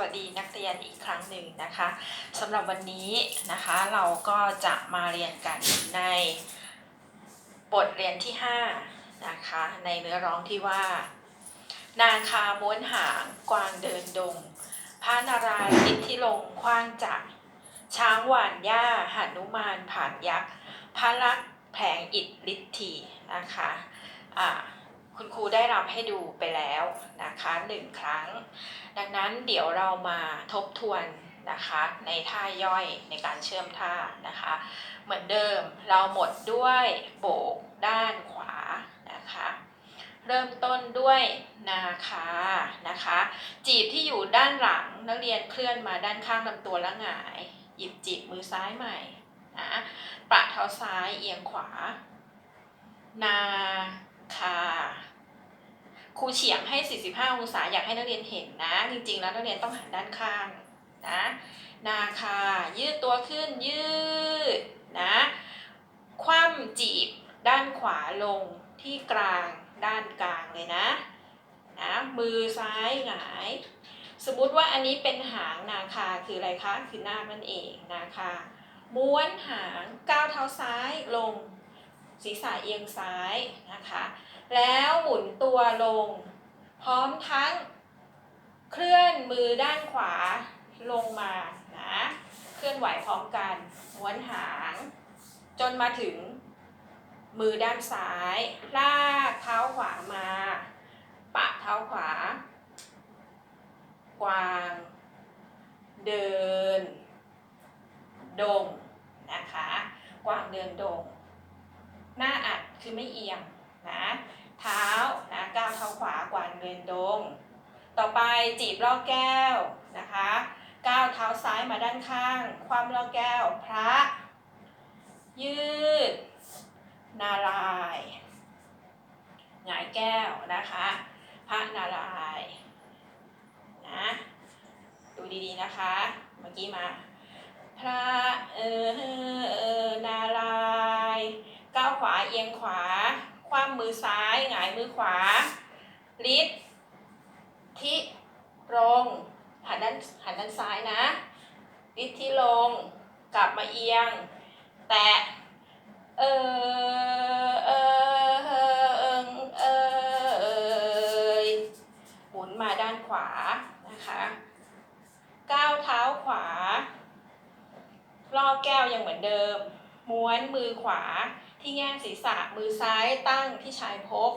วัสดีนักเรียนอีกครั้งหนึ่งนะคะสำหรับวันนี้นะคะเราก็จะมาเรียนกันในบทเรียนที่5นะคะในเนื้อร้องที่ว่า นาคาม้วนหางกวางเดินดงพระนารายณ์ทิที่ลงคว้างจักรช้างหวานหญ้าหนุมานผ่านยักษ์พระลักษมณ์แผงอิฐฤทธีนะคะอ่า คุณครูได้รำให้ดูไปแล้วนะคะหนึ่งครั้ง ดังนั้นเดี๋ยวเรามาทบทวนนะคะในท่าย่อยในการเชื่อมท่านะคะ เหมือนเดิมเราหมดด้วยโบกด้านขวานะคะเริ่มต้นด้วยนาคานะคะ จีบที่อยู่ด้านหลังนักเรียนเคลื่อนมาด้านข้างลำตัวแล้วหงาย หยิบจีบมือซ้ายใหม่นะประเท้าซ้ายเอียงขวา นาคา ครูเฉียงให้ 45 องศาอยากให้นักเรียนเห็นนะ จริงๆ แล้วนักเรียนต้องหันด้านข้างนะนาคายืดตัวขึ้นยืดนะคว่ำจีบด้านขวาลงที่กลางด้านกลางเลยนะนะมือซ้ายหงาย สมมติว่าอันนี้เป็นหางนาคาคืออะไรคะคือหน้าคนั่นเองนาคาม้วนหางก้าวเท้าซ้ายลง ศีรษะเอียงซ้ายนะคะ แล้วหมุนตัวลง พร้อมทั้งเคลื่อนมือด้านขวาลงมานะเคลื่อนไหวพร้อมกันม้วนหาง จนมาถึงมือด้านซ้าย ลากเท้าขวามา ปะเท้าขวา กวาง เดิน ดง นะคะ กวางเดินดง หน้าอัดคือไม่เอียงนะ เท้านะก้าวเท้าขวากวางเดินดง ต่อไปจีบล่อแก้วนะคะก้าวเท้าซ้ายมาด้านข้าง ความล่อแก้วพระ ยืด นารายหงายแก้วนะคะ พระนารายนะดูดีๆนะคะเมื่อกี้มา พระเออเออนารายก้าวขวาเอียงขวา คว่ำมือซ้ายหงายมือขวาลิดที่ลงหันด้านหันด้านซ้ายนะลิดที่ลงกลับมาเอียง แตะเออเออเออเออเออเอยหมุนมาด้านขวานะคะก้าวเท้าขวาล่อแก้วยังเหมือนเดิม ม้วนมือขวา ที่แง่ศีรษะมือซ้ายตั้งที่ชายพก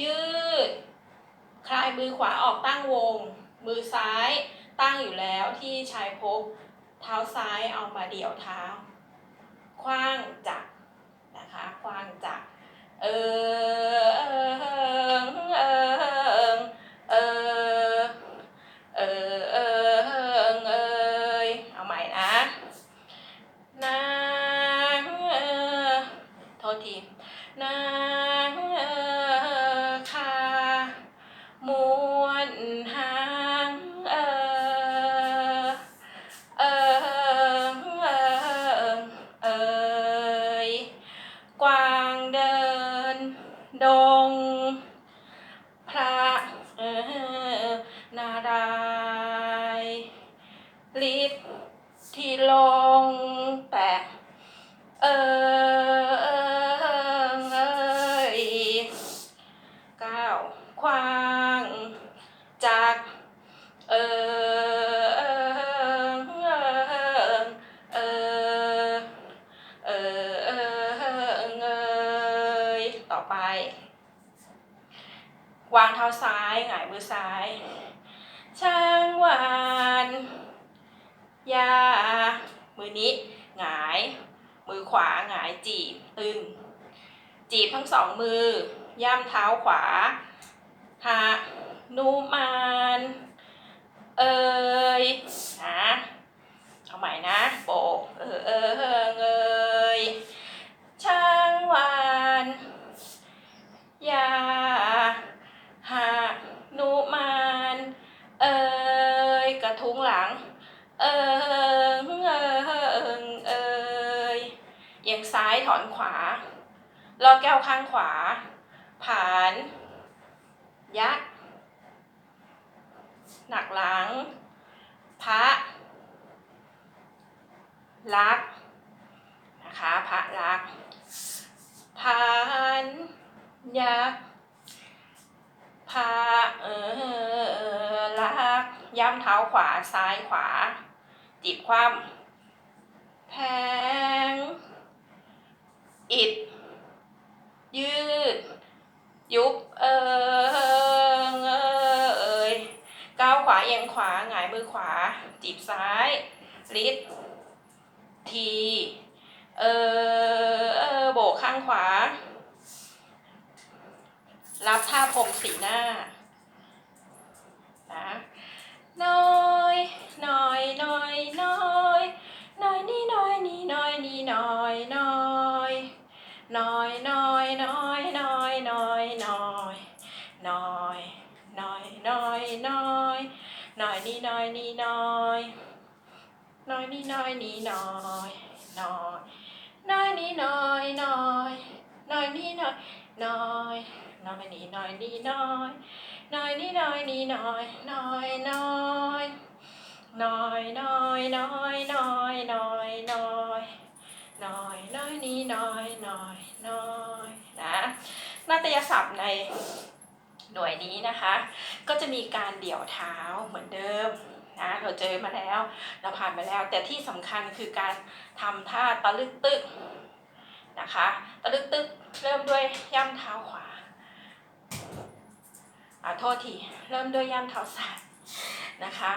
ยืด คลายมือขวาออกตั้งวง มือซ้ายตั้งอยู่แล้วที่ชายพก เท้าซ้ายเอามาเดี่ยวเท้า คว้างจักนะคะ คว้างจัก เออ ดง พระเออ ต่อไป วางเท้าซ้ายหงายมือซ้าย ช่างวานยามือนี้หงาย มือขวาหงายจีบตึง จีบทั้งสองมือย่ำเท้าขวาหานุมานเอยนะเอาใหม่นะโบเออเออเออเอย ลอแก้วข้างขวาผ่าน ยักษ์ หนักหลัง พระ ลัก นะคะ พระลักษณ์พันยักษ์ พระเออลัก ย่ำเท้าขวา ซ้ายขวาจีบคว่ำแพงอิด ยุบเออเออเอยก้าวขวาเอียงขวาหงายมือขวา จีบซ้ายลิดทีเออเออโบกข้างขวา รับท่าผมสีหน้านะน้อยน้อยน้อยน้อยน้อยนี่น้อยนี่น้อยนี่น้อยน้อยน้อยน้อยน้อยน้อยน้อย น้อยน้อยน้อยน้อยน้อยนี่น้อยนี่น้อยน้อยนี่น้อยนี่น้อยน้อยน้อยนี่น้อยน้อยน้อยนี่น้อยน้อยน้อยนี่น้อยนี่น้อยน้อยนี่น้อยนี่น้อยน้อยน้อยน้อยน้อยน้อยน้อยน้อยน้อยน้อยน้อยนี่น้อยน้อยน้อยนะนาฏยศัพท์ใน หน่วยนี้นะคะ ก็จะมีการเดี่ยวเท้าเหมือนเดิมนะเราเจอมาแล้ว เราผ่านมาแล้ว แต่ที่สำคัญคือการทำท่าตะลึกตึกนะคะตะลึกตึกเริ่มด้วยย่ำเท้าขวาอ่าโทษทีเริ่มด้วยย่ำเท้าซ้ายนะคะ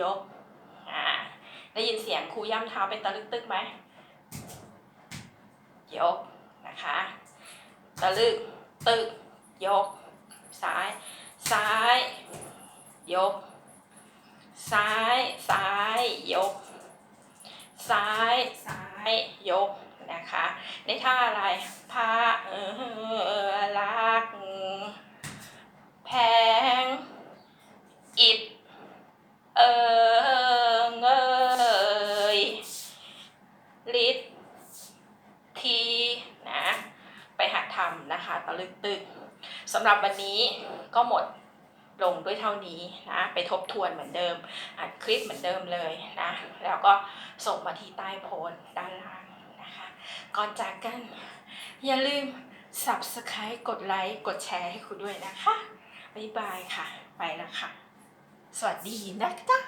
ยกอ่าได้ยินเสียงครูย่ำเท้าเป็นตะลึกตึกไหมยกนะคะตะลึก ตึก ยก ซ้าย ซ้าย ยก ซ้าย ซ้าย ยก ซ้าย ซ้าย ยก นะคะ ในท่าอะไรพาเออลัก แพง อิด เออเงยลิดที นะ ไปหัดทำนะคะ ตะลึกตึกสำหรับวันนี้ก็หมดลงด้วยเท่านี้นะ ไปทบทวนเหมือนเดิม อัดคลิปเหมือนเดิมเลยนะ แล้วก็ส่งมาที่ใต้โพสด้านล่างนะคะ ก่อนจากกัน อย่าลืม subscribe กดไลค์ กดแชร์ให้คุณด้วยนะคะ บ๊ายบายค่ะ ไปแล้วค่ะ สวัสดีนะจ๊ะ